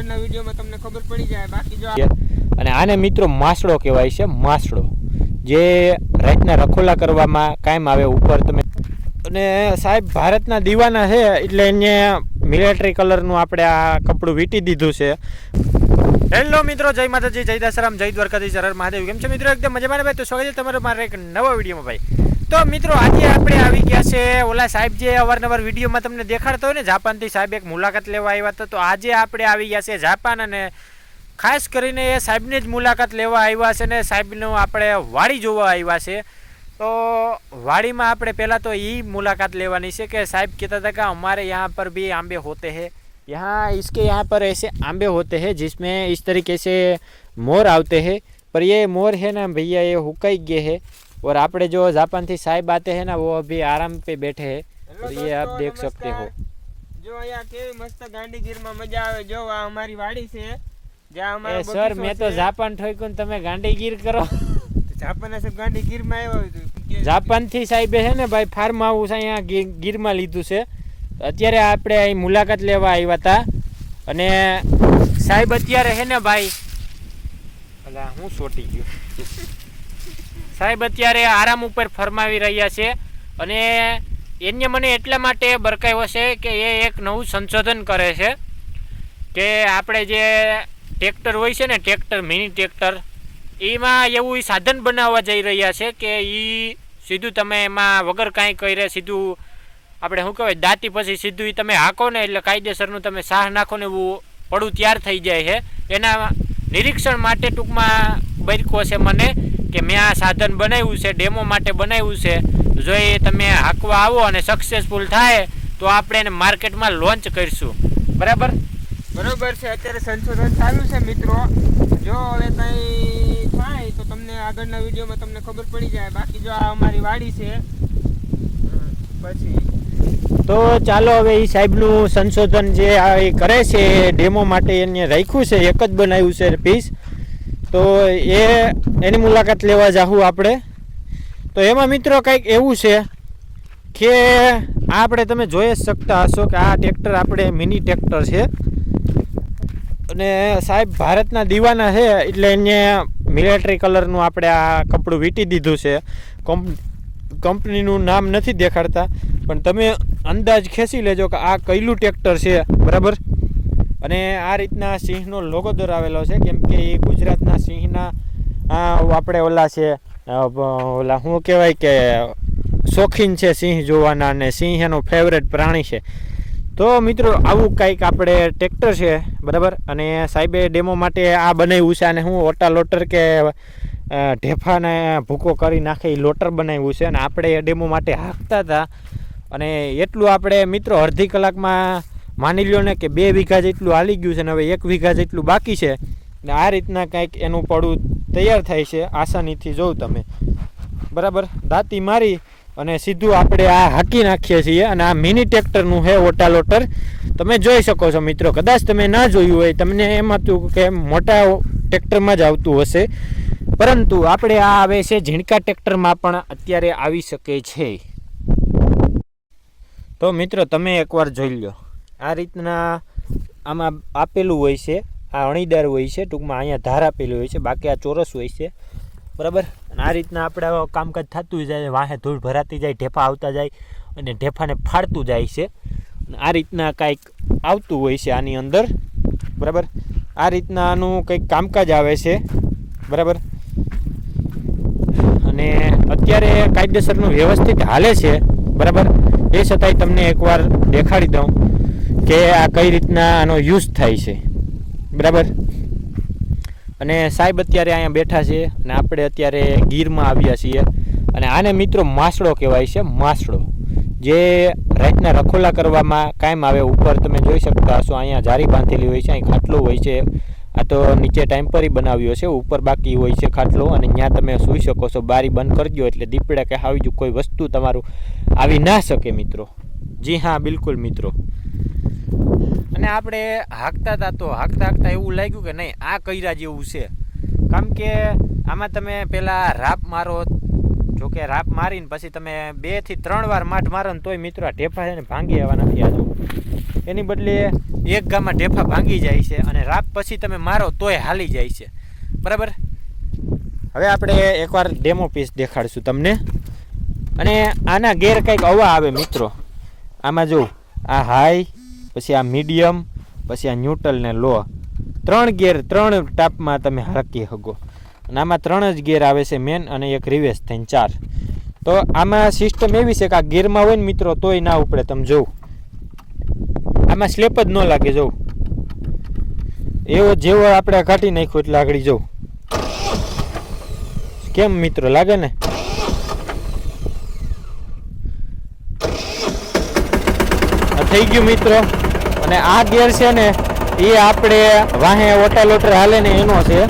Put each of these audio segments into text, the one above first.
આગળના વિડીયોમાં તમને ખબર પડી જાય. બાકી જો અને આને મિત્રો માસડો કહેવાય છે માસડો. જે રાતના રખોલા કરવામાં કાયમ આવે ઉપર તમે અને સાહેબ ભારતના દીવાના છે એટલે એને મિલિટરી કલરનું આપણે આ કપડું વીંટી દીધું છે. હેલો મિત્રો જય માતાજી જય દાસરામ જય દ્વારકાધીશ હર મહાદેવ. કેમ છે મિત્રો? એકદમ મજામાં ભાઈ? તો સ્વાગત છે તમારું મારા એક નવા વિડીયોમાં ભાઈ. તો મિત્રો આજે આપણે આવી ગયા છે ઓલા સાહેબ જે અવારનવાર વિડીયોમાં તમને દેખાડતો હોય ને જાપાનથી સાહેબ એક મુલાકાત લેવા આવ્યા હતા તો આજે આપણે આવી ગયા છે જાપાન અને ખાસ કરીને એ સાહેબની જ મુલાકાત લેવા આવ્યા છે ને સાહેબનું આપણે વાડી જોવા આવ્યા છે તો વાડીમાં આપણે પહેલાં તો એ મુલાકાત લેવાની છે કે સાહેબ કહેતા હતા કે हमारे यहाँ पर भी आंबे होते हैं यहाँ इसके यहाँ पर ऐसे आंबे होते हैं जिसमें इस तरीके से मोर आते हैं पर ये मोर है ना भैया ये हुकाई गए हैं और આપણે जो जापान થી साहिब आते हैं ना वो अभी आराम पे बैठे हैं હેલો और ये आप દોસ્તો, देख सकते हो નમસ્કાર. જો અહીંયા કેવી મસ્ત ગાંડીગીરમાં મજા આવે જો આ અમારી વાડી છે જ્યાં અમારો એ સર બગીચો મેં તો છે. જાપાન ઠોક્યું ને તમે ગાંડીગીર કરો જાપાનના સાહેબ ગાંડીગીરમાં આવ્યો હતો. કે- જાપાન થી સાહેબે છે ને ભાઈ ફાર્મ હાઉસ અહીંયા ગી- ગીરમાં લીધું છે તો અત્યારે આપણે અહીં મુલાકાત લેવા આવ્યા હતા અને સાહેબ અત્યારે છે ને ભાઈ અલા હું સોટી ગયો સાહેબ, અત્યારે આરામ ઉપર ફરમાવી રહ્યા છે અને એને મને એટલા માટે બરકાવ્યો છે કે એ એક નવું સંશોધન કરે છે કે આપણે જે ટ્રેક્ટર હોય છે ને, ટ્રેક્ટર, મિની ટ્રેક્ટર, એમાં એવું સાધન બનાવવા જઈ રહ્યા છે કે એ સીધું તમે એમાં વગર કાંઈ કરે સીધું આપણે શું કહેવાય, દાંતી પછી સીધું એ તમે હાકો ને એટલે કાયદેસરનું તમે સાહ નાખો ને એવું પડું તૈયાર થઈ જાય છે. એના નિરીક્ષણ માટે ટૂંકમાં બરકો છે મને કે મેં આ સાધન બનાવ્યું છે ડેમો માટે બનાવ્યું છે. જો એ તમે હાંકવા આવો અને સક્સેસફુલ થાય તો આપણે એને માર્કેટમાં લોન્ચ કરીશું. બરાબર? બરોબર છે અત્યારે સંશોધન ચાલુ છે મિત્રો. જો હવે કંઈ થાય તો તમને આગળના વિડીયોમાં તમને ખબર પડી જાય. બાકી જો આ અમારી વાડી છે પછી. તો ચાલો હવે એ સાહેબનું સંશોધન જે આ એ કરે છે એ ડેમો માટે એને રાખ્યું છે એક જ બનાવ્યું છે પીસ તો એ, એની મુલાકાત લેવા જાહું આપણે. તો એમાં મિત્રો કંઈક એવું છે કે આ આપણે તમે જોઈ જ શકતા હશો કે આ ટ્રેક્ટર આપણે મિની ટ્રેક્ટર છે. અને સાહેબ, ભારતના દીવાના છે એટલે એને મિલિટરી કલરનું આપણે આ કપડું વીંટી દીધું છે. કંપ કંપનીનું નામ નથી દેખાડતા. પણ તમે અંદાજ ખેંચી લેજો કે આ કયલું ટ્રેક્ટર છે. બરાબર? અને આ રીતના સિંહનો લોગો દોરાવેલો છે, કેમ કે એ ગુજરાતના સિંહના આપણે ઓલા છે ઓલા શું કહેવાય કે શોખીન છે સિંહ જોવાના અને સિંહ એનો ફેવરેટ પ્રાણી છે. તો મિત્રો, આવું કંઈક આપણે ટ્રેક્ટર છે, બરાબર? અને સાહેબે ડેમો માટે આ બનાવ્યું છે અને હું ઓટા લોટર કે ઢેફાને ભૂકો કરી નાખે એ લોટર બનાવ્યું છે અને આપણે એ ડેમો માટે હાંકતા હતા. અને એટલું આપણે મિત્રો અડધી કલાકમાં માની લ્યો ને કે બે વીઘા જેટલું હાલી ગયું છે ને હવે એક વીઘા જેટલું બાકી છે, ને આ રીતના કંઈક એનું પડું તૈયાર થાય છે, આસાનીથી જોઉં તમે. બરાબર? દાંતી મારી અને સીધું આપણે આ હાકી નાખીએ છીએ અને આ મિની ટ્રેક્ટરનું છે ઓટાલોટર તમે જોઈ શકો છો મિત્રો, કદાચ તમે ના જોયું હોય, તમને એમ હતું કે મોટા ટ્રેક્ટરમાં જ આવતું હશે. પરંતુ આપણે આ આવે છે ઝીણકા ટ્રેક્ટરમાં પણ અત્યારે આવી શકે છે. તો મિત્રો, તમે એકવાર જોઈ લો આ રીતના આમાં આપેલું હોય છે, આ અણીદાર હોય છે, ટૂંકમાં અહીંયા ધાર આપેલી હોય છે, બાકી આ ચોરસ હોય છે. બરાબર? અને આ રીતના આપણે કામકાજ થતું જાય, વાહે ધૂળ ભરાતી જાય, ઢેફા આવતા જાય અને ઢેફાને ફાડતું જાય છે. આ રીતના કાંઈક આવતું હોય છે આની અંદર. બરાબર? આ રીતના આનું કંઈક કામકાજ આવે છે. બરાબર? અને અત્યારે કાયદેસરનું વ્યવસ્થિત હાલે છે. બરાબર? એ છતાંય તમને એકવાર દેખાડી દઉં. કે આ કઈ રીતના આનો યુઝ થાય છે. બરાબર? અને સાહેબ અત્યારે અહીંયા બેઠા છે અને આપણે અત્યારે ગીરમાં આવ્યા છીએ. અને આને મિત્રો માસડો કહેવાય છે માસડો જે રાતના રખોલા કરવામાં કાયમ આવે ઉપર તમે જોઈ શકતા હશો, અહીંયા જારી બાંધેલી હોય છે, અહીં ખાટલો હોય છે. આ તો નીચે ટેમ્પરી બનાવ્યો છે, ઉપર બાકી હોય છે ખાટલો અને ત્યાં તમે સૂઈ શકો છો, બારી બંધ કરજો એટલે દીપડા કે આવી કોઈ વસ્તુ તમારું આવી ના શકે મિત્રો. જી હા, બિલકુલ મિત્રો. અને આપણે હાંકતા હતા તો હાંકતા હાંકતા એવું લાગ્યું કે નહીં, આ કૈરા જેવું છે. કારણ કે આમાં તમે પહેલાં રાપ મારો, જોકે રાપ મારીને પછી તમે બેથી ત્રણ વાર માઠ મારો ને તોય મિત્રો ઢેફા છે ને ભાંગી આવવા નથી આજુ. એની બદલે એક ગામમાં ઢેફા ભાંગી જાય છે અને રાપ પછી તમે મારો તોય હાલી જાય છે. બરાબર? હવે આપણે એકવાર ડેમો પીસ દેખાડશું તમને. અને આના ગેર કંઈક અવા આવે મિત્રો. આમાં જો આ હાઈ પછી આ મીડિયમ, પછી આ ન્યુટ્રલ ને લો. ત્રણ ગેર, ત્રણ ટાપમાં તમે હરકી શકો અને આમાં ત્રણ જ ગેર આવે છે મેન અને એક રિવેસ થઈને ચાર. તો આમાં સિસ્ટમ એવી છે કે આ ગેરમાં હોય ને મિત્રો, તોય ના ઉપડે, તમે જોવું. આમાં સ્લેપ જ ન લાગે, જોવું. એવો જેવો આપણે કાઢી નાખ્યો એટલે આગળ, જવું. કેમ મિત્રો, લાગે ને? થઈ ગયું મિત્રો. અને આ ગેર છે ને, એ આપણે વાહે ઓટા લોટર હાલે ને એનો છે.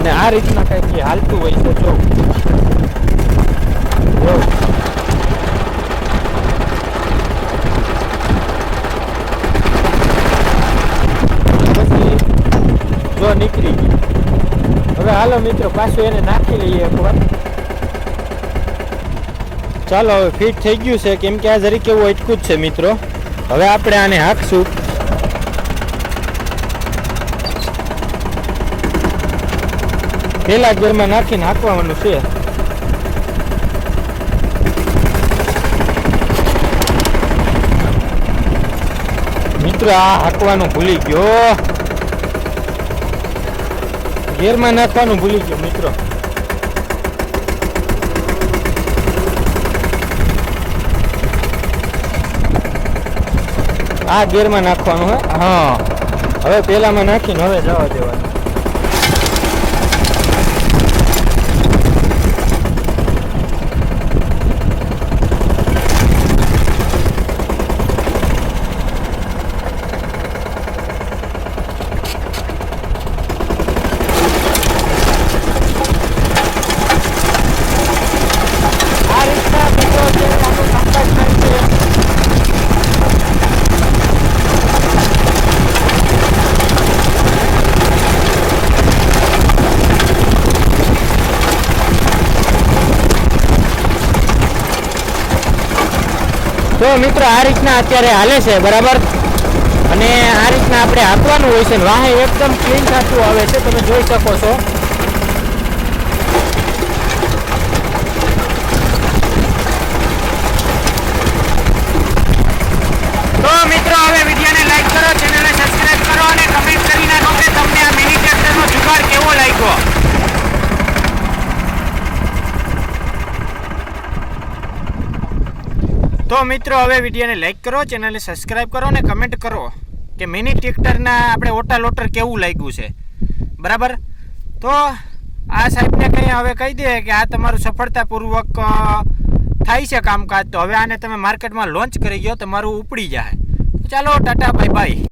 અને આ રીતના કંઈક હાલતું હોય છે, જો. જો. નીકળી ગયું. હવે હાલો મિત્રો, પાછું એને નાખી લઈએ એકવાર. ચાલો, હવે ફિટ થઈ ગયું છે. કેમ કે આ જરીક એવું અટકું જ છે, મિત્રો. હવે આપણે આને હાંકશું. પેલા ગેરમાં નાખીને હાંકવાનું છે. મિત્રો, આ હાંકવાનું ભૂલી ગયો. ગેરમાં નાખવાનું ભૂલી ગયો, મિત્રો. આ ગેરમાં નાખવાનું હે? હા. હવે પેલામાં નાખીને હવે જવા દેવાનું આ રીતના મિત્રો છે આપણું કામકાજ થાય છે તો મિત્રો, આ રીતના અત્યારે હાલે છે, બરાબર? અને આ રીતના આપણે હાંકવાનું હોય છે વાહે એકદમ ક્લીન થતું આવે છે, તમે જોઈ શકો છો. તો મિત્રો, હવે વિડીયોને લાઈક કરો ચેનલને કરો અને કમેન્ટ કરી નાખો તમને આ મિની ટ્રેક્ટરનો જુગાડ કેવો લાગ્યો તો મિત્રો, હવે વિડીયોને લાઈક કરો ચેનલને સબસ્ક્રાઇબ કરો અને કમેન્ટ કરો કે મિની ટ્રેક્ટરના આપણે ઓટા લોટર કેવું લાગ્યું છે. બરાબર? તો આ સાહેબને કંઈ હવે કહી દે કે આ તમારું સફળતાપૂર્વક થાય છે કામકાજ. તો હવે આને તમે માર્કેટમાં લોન્ચ કરી ગયો તમારું ઉપડી જાય ચાલો, ટાટા બાય બાય